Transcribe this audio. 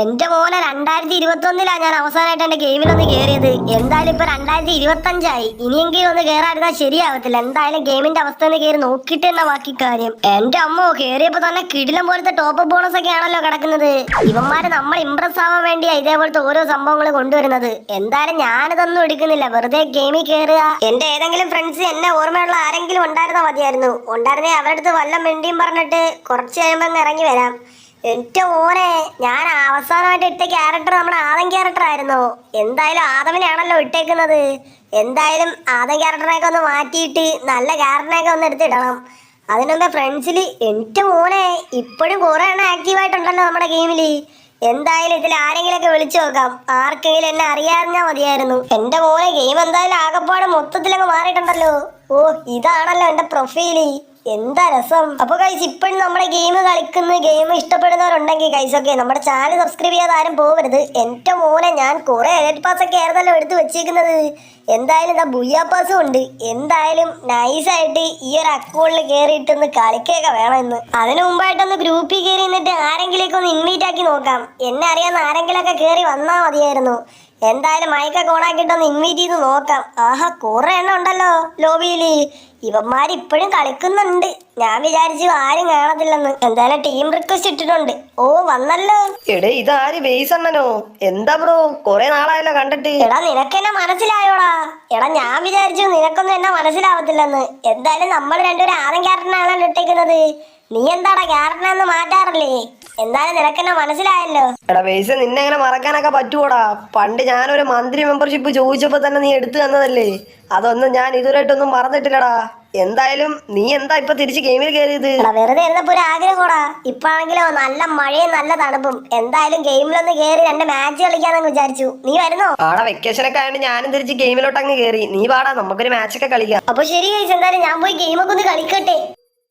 എന്റെ മോനെ രണ്ടായിരത്തി ഇരുപത്തി ഒന്നിലാ ഞാൻ അവസാനമായിട്ട് എന്റെ ഗെയിമിലൊന്ന് കയറിയത് എന്തായാലും ഇപ്പൊ രണ്ടായിരത്തി ഇരുപത്തി അഞ്ചായി ഇനിയെങ്കിലും ഒന്ന് കയറാതിരുന്നാൽ ശരിയാവത്തില്ല. എന്തായാലും ഗെയിമിന്റെ അവസ്ഥ ഒന്ന് കയറി നോക്കിട്ട് എന്നാ ബാക്കി കാര്യം. എന്റെ അമ്മോ കയറിയപ്പോ തന്നെ കിടിലം പോലത്തെ ടോപ്പ് ബോണസ് ഒക്കെ ആണല്ലോ കിടക്കുന്നത്. ഇവന്മാര് നമ്മൾ ഇംപ്രസ് ആവാൻ വേണ്ടിയാ ഇതേപോലത്തെ ഓരോ സംഭവങ്ങൾ കൊണ്ടുവരുന്നത്. എന്തായാലും ഞാനിതൊന്നും എടുക്കുന്നില്ല. വെറുതെ ഗെയിമിൽ കയറുക എന്റെ ഏതെങ്കിലും ഫ്രണ്ട്സ് എന്നെ ഓർമ്മയുള്ള ആരെങ്കിലും ഉണ്ടായിരുന്ന മതിയായിരുന്നു. ഉണ്ടായിരുന്നേ അവരുടെ അടുത്ത് വല്ലം മിണ്ടിയും പറഞ്ഞിട്ട് കുറച്ച് കഴിയുമ്പോ ഇറങ്ങി വരാം. എന്റെ മോനെ ഞാൻ അവസാനമായിട്ട് ഇട്ട ക്യാരക്ടർ നമ്മുടെ ആദം ക്യാരക്ടർ ആയിരുന്നു. എന്തായാലും ആദമിനെയാണല്ലോ ഇട്ടേക്കുന്നത്. എന്തായാലും ആദം ക്യാരക്ടറിനെയൊക്കെ ഒന്ന് മാറ്റിയിട്ട് നല്ല ക്യാരക്ടറിനെയൊക്കെ ഒന്ന് എടുത്തിടണം. അതിനുമ്പേ ഫ്രണ്ട്സിൽ എന്റെ മോനെ ഇപ്പോഴും കുറേ എണ്ണം ആക്റ്റീവ് ആയിട്ടുണ്ടല്ലോ നമ്മുടെ ഗെയിമിൽ എന്തായാലും ഇതിൽ ആരെങ്കിലൊക്കെ വിളിച്ചു നോക്കാം. ആർക്കെങ്കിലും എന്നെ അറിയാറിഞ്ഞാ മതിയായിരുന്നു. എന്റെ മോനെ ഗെയിം എന്തായാലും ആകപ്പാട് മൊത്തത്തിലങ്ങ് മാറിയിട്ടുണ്ടല്ലോ. ഓ ഇതാണല്ലോ എന്റെ പ്രൊഫൈൽ എന്താ രസം? അപ്പൊ കൈസ് ഇപ്പോഴും നമ്മുടെ ഗെയിം കളിക്കുന്ന ഗെയിം ഇഷ്ടപ്പെടുന്നവരുണ്ടെങ്കിൽ കൈസ് ഒക്കെ നമ്മുടെ ചാനൽ സബ്സ്ക്രൈബ് ചെയ്യാതെ ആരും പോകരുത് എന്റെ മോനെ ഞാൻ കുറെ എലറ്റ് പാസ് ഒക്കെ ആയിരുന്നല്ലോ എടുത്ത് വെച്ചേക്കുന്നത്. എന്തായാലും ഇതാ ബുയ്യ പാസും ഉണ്ട്. എന്തായാലും നൈസായിട്ട് ഈ ഒരു അക്കൗണ്ടിൽ കയറിയിട്ടൊന്ന് കളിക്കുകയൊക്കെ വേണം ഇന്ന്. അതിനു മുമ്പായിട്ടൊന്ന് ഗ്രൂപ്പിൽ കയറി നിന്നിട്ട് ആരെങ്കിലേക്ക് ഒന്ന് ഇൻവൈറ്റ് ആക്കി നോക്കാം. എന്നെ അറിയാവുന്ന ആരെങ്കിലൊക്കെ കയറി വന്നാൽ മതിയായിരുന്നു. എന്തായാലും മൈക്കൊക്കെ ഓണാക്കിയിട്ടൊന്ന് ഇൻവൈറ്റ് ചെയ്ത് നോക്കാം. ആഹാ കുറെ എണ്ണം ഉണ്ടല്ലോ ലോബിയിൽ. ഇവന്മാർ ഇപ്പോഴും കളിക്കുന്നുണ്ട്. ഞാൻ വിചാരിച്ചു ആരും കാണത്തില്ലെന്ന്. എന്തായാലും ടീം റിക്വസ്റ്റ് ഇട്ടിട്ടുണ്ട്. ഓ വന്നല്ലോ. എടേ ഇതാര് ബേസ് അണ്ണനോ? എന്താ ബ്രോ? കൊറേ നാളായല്ലോ കണ്ടിട്ട്. എടാ നിനക്ക് എന്നെ മനസ്സിലായോടാ. എടാ ഞാൻ വിചാരിച്ചു നിനക്കൊന്നും എന്നെ മനസ്സിലാവത്തില്ലെന്ന്. എന്തായാലും നമ്മൾ രണ്ടുപേരും ആദ്യം ക്യാരക്ടറിനാണല്ലോ ഇട്ടേക്കുന്നത്. നീ എന്താടാ ക്യാരക്ടറിനെ മാറ്റാറില്ലേ? എന്തായാലും നിനക്കെന്നെ മനസ്സിലായല്ലോ. എടാ പൈസ നിന്നെ എങ്ങനെ മറക്കാനൊക്കെ പറ്റുവോടാ? പണ്ട് ഞാനൊരു മന്ത്രി മെമ്പർഷിപ്പ് ചോദിച്ചപ്പോ തന്നെ നീ എടുത്തു തന്നതല്ലേ? അതൊന്നും ഞാൻ ഇതുവരെയായിട്ടൊന്നും മറന്നിട്ടില്ലടാ. എന്തായാലും നീ എന്താ ഇപ്പൊ തിരിച്ച് ഗെയിമിൽ കയറിയത്? എടാ വെറുതെ ഇരുന്നപ്പോ ഒരു ആഗ്രഹം കൂടാ. ഇപ്പാണെങ്കിലോ നല്ല മഴയും നല്ല തണുപ്പും. എന്തായാലും ഗെയിമിലൊന്ന് കേറി രണ്ട് മാച്ച് കളിക്കാന്ന് വിചാരിച്ചു. നീ വരുന്നോ? ആടെ വെക്കേഷനൊക്കെ ആയതുകൊണ്ട് ഞാനും തിരിച്ച് ഗെയിമിലോട്ട് അങ്ങ് കേറി. നീ പാടാ നമുക്കൊരു മാച്ചൊക്കെ കളിക്കാം. അപ്പൊ ശരി കഴിച്ചു എന്തായാലും ഞാൻ പോയി ഗെയിമൊക്കെ ഒന്ന് കളിക്കട്ടെ.